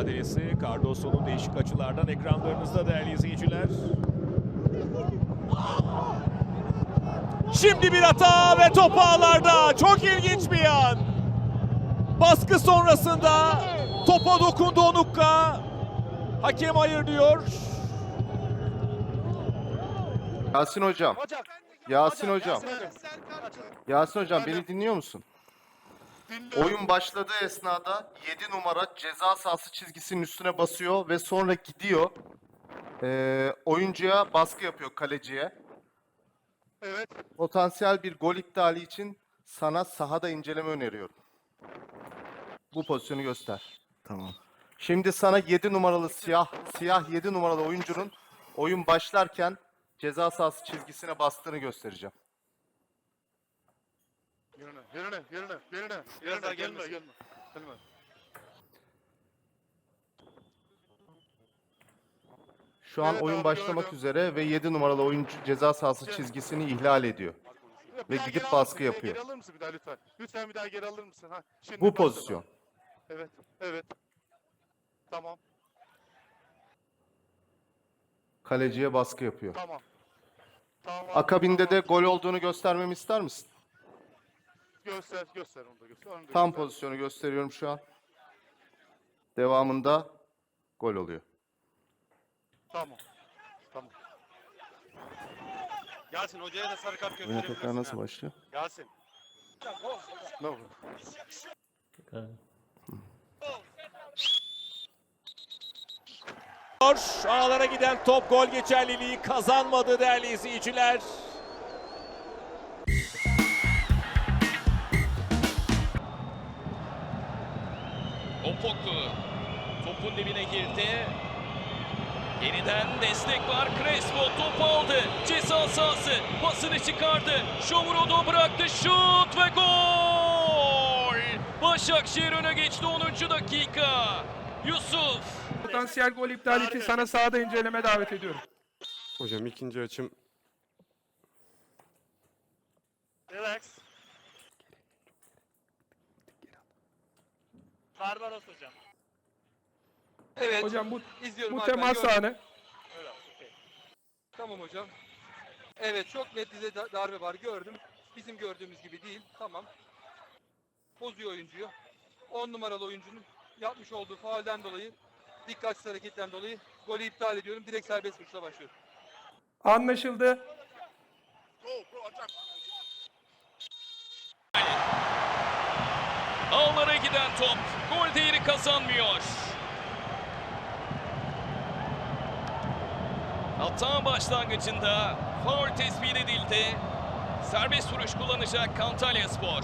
mücadelesi. Cardoso'nun değişik açılardan ekranlarınızda değerli izleyiciler. Şimdi bir hata ve top ağlarda. Çok ilginç bir an. Baskı sonrasında topa dokundu Onukka. Hakem hayır diyor. Yasin hocam. Yasin. Hocam. Yasin hocam beni dinliyor musun? Oyun başladığı esnada 7 numara ceza sahası çizgisinin üstüne basıyor ve sonra gidiyor. Ee, oyuncuya baskı yapıyor kaleciye. Evet. Potansiyel bir gol iptali için sana sahada inceleme öneriyorum. Bu pozisyonu göster. Tamam. Şimdi sana 7 numaralı siyah siyah 7 numaralı oyuncunun oyun başlarken ceza sahası çizgisine bastığını göstereceğim. Yürüne, yürüne, yürüne, yürüne. Yürüne, gelme, gelme. Gelme. Şu an Evet oyun abi, başlamak gördüm. üzere ve 7 numaralı oyuncu ceza sahası çizgisini ihlal ediyor. Ve daha gidip baskı yapıyor. Geri alır mısın bir daha lütfen? Lütfen bir daha geri alır mısın? Ha, şimdi Bu başla. pozisyon. Evet, evet. Tamam, Kaleciye baskı yapıyor. tamam. Tamam. abi, Akabinde de gol olduğunu göstermemi ister misin? Göster, göster onu da göster. Onu da Tam göster. pozisyonu gösteriyorum şu an. Devamında gol oluyor. Tamam. Tamam. Yasin hocaya da sarı kart Oyuna gösterebilirsin. tekrar nasıl ha. başlıyor? Yasin. Ne oldu? Ağlara giden top gol geçerliliği kazanmadı değerli izleyiciler. Opoku topun dibine girdi. Yeniden destek var. Crespo top aldı. Ceza sahası pasını çıkardı. Şomurodo bıraktı. Şut ve gol! Başakşehir öne geçti 10. dakika. Yusuf. Potansiyel gol iptali için sana sahada inceleme davet ediyorum. Hocam ikinci açım Relax. Barbaros hocam. Evet. Hocam bu, İzliyorum bu temas sahne. Öyle okey. Tamam hocam. Evet çok net dize da- darbe var gördüm. Bizim gördüğümüz gibi değil. Tamam. Bozuyor oyuncuyu. 10 numaralı oyuncunun yapmış olduğu faulden dolayı dikkatsiz hareketten dolayı golü iptal ediyorum. Direkt serbest vuruşla başlıyorum. Anlaşıldı. Ağlara giden top. Gol değeri kazanmıyor. Hata başlangıcında faul tespit edildi. Serbest vuruş kullanacak Kantalya Spor.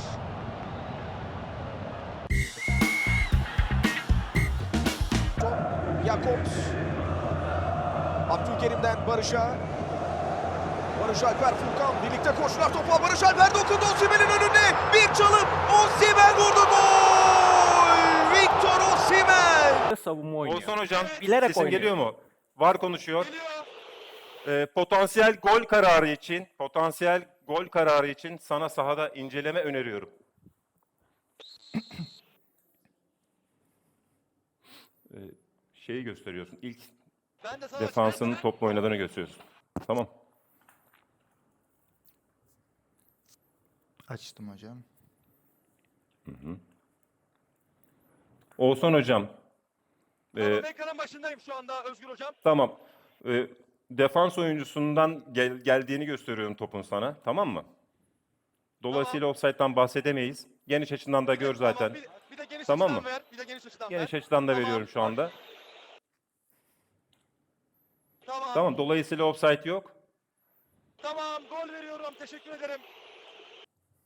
Jakobs. Abdülkerim'den Barış'a. Barış Alper Furkan birlikte koşular topa Barış Alper dokundu Osimhen'in önünde savunma oynuyor. Oğuzhan hocam Bilerek sesim oynuyor. geliyor mu? Var konuşuyor. Ee, potansiyel gol kararı için, potansiyel gol kararı için sana sahada inceleme öneriyorum. Ee, şeyi gösteriyorsun. İlk Ben de sana defansın top oynadığını gösteriyorsun. Tamam. açtım hocam. Oğuzhan hocam. Ee, Tamam, ekranın başındayım şu anda Özgür hocam. tamam. Ee, defans oyuncusundan gel- geldiğini gösteriyorum topun sana. Tamam mı? Dolayısıyla offside'dan bahsedemeyiz. Geniş açından da gör Tamam, zaten. bir, bir de geniş Tamam açıdan mı? ver. Bir de geniş açıdan Geniş ver. açıdan da Tamam. veriyorum şu anda. Tamam. Tamam. Dolayısıyla offside yok. Tamam. Gol veriyorum. Teşekkür ederim.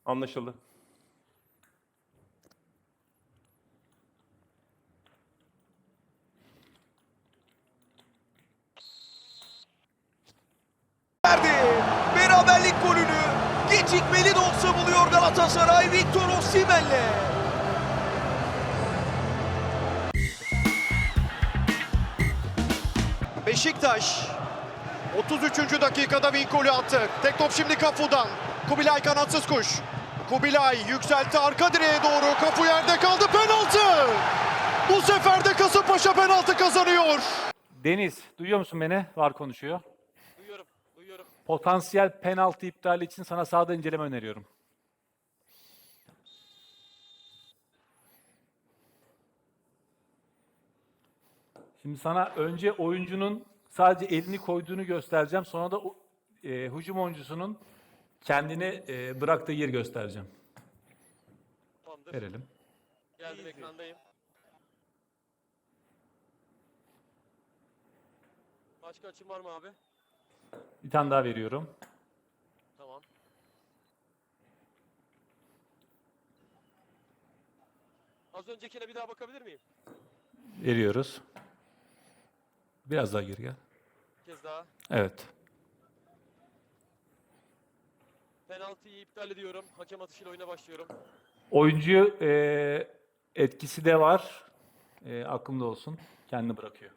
Anlaşıldı. Gecikmeli de olsa buluyor Galatasaray Victor Osimhen'le. Beşiktaş 33. dakikada bir golü attı. Tek top şimdi Kafu'dan. Kubilay kanatsız kuş. Kubilay yükseltti arka direğe doğru. Kafu yerde kaldı. Penaltı! Bu sefer de Kasımpaşa penaltı kazanıyor. Deniz, duyuyor musun beni? Var konuşuyor. Potansiyel penaltı iptali için sana sahada inceleme öneriyorum. Şimdi sana önce oyuncunun sadece elini koyduğunu göstereceğim. Sonra da e, hücum oyuncusunun kendini e, bıraktığı yeri göstereceğim. Tamamdır. Verelim. Geldim ekrandayım. Başka açım var mı abi? Bir tane daha veriyorum. Tamam. Az öncekine bir daha bakabilir miyim? Veriyoruz. Biraz daha geri gel. Bir kez daha. Evet. Penaltıyı iptal ediyorum. Hakem atışıyla oyuna başlıyorum. Oyuncuyu e, etkisi de var. E, aklında olsun. Kendini bırakıyor.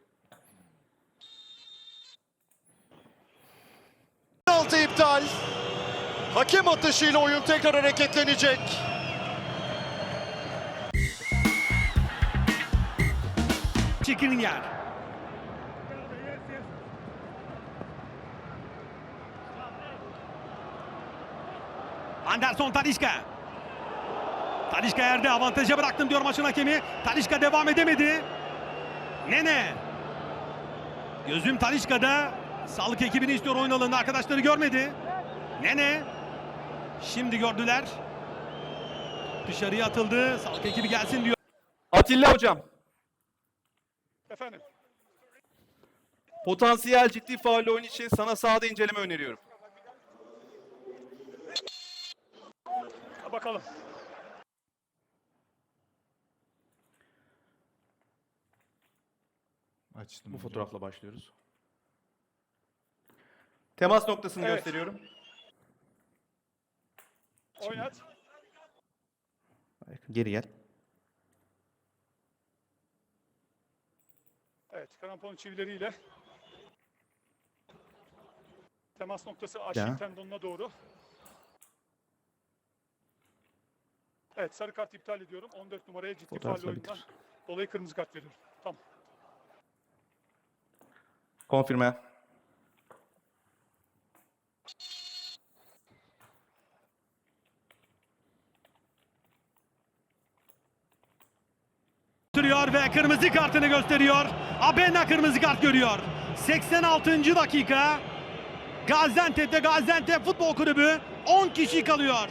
Penaltı iptal. Hakem atışıyla oyun tekrar hareketlenecek. Çekilin Anderson Talişka. Talişka yerde avantaja bıraktım diyor maçın hakemi. Talişka devam edemedi. Nene. Gözüm Talişka'da. Sağlık ekibini istiyor oyun alanında. Arkadaşları görmedi. Nene. Şimdi gördüler. Dışarıya atıldı. Sağlık ekibi gelsin diyor. Atilla hocam. Efendim. Potansiyel ciddi faul oyun için sana sahada inceleme öneriyorum. Bakalım. Bu fotoğrafla başlıyoruz. Temas noktasını Evet. gösteriyorum. Oynat. Geri gel. Evet, krampon çivileriyle temas noktası Aşil tendonuna doğru. Evet, sarı kart iptal ediyorum. 14 numaraya ciddi faul oyundan dolayı kırmızı kart veriyorum. Tamam. Konfirme. Sürüyor ve kırmızı kartını gösteriyor. Abena kırmızı kart görüyor. 86. dakika. Gaziantep'te Gaziantep Futbol Kulübü 10 kişi kalıyor.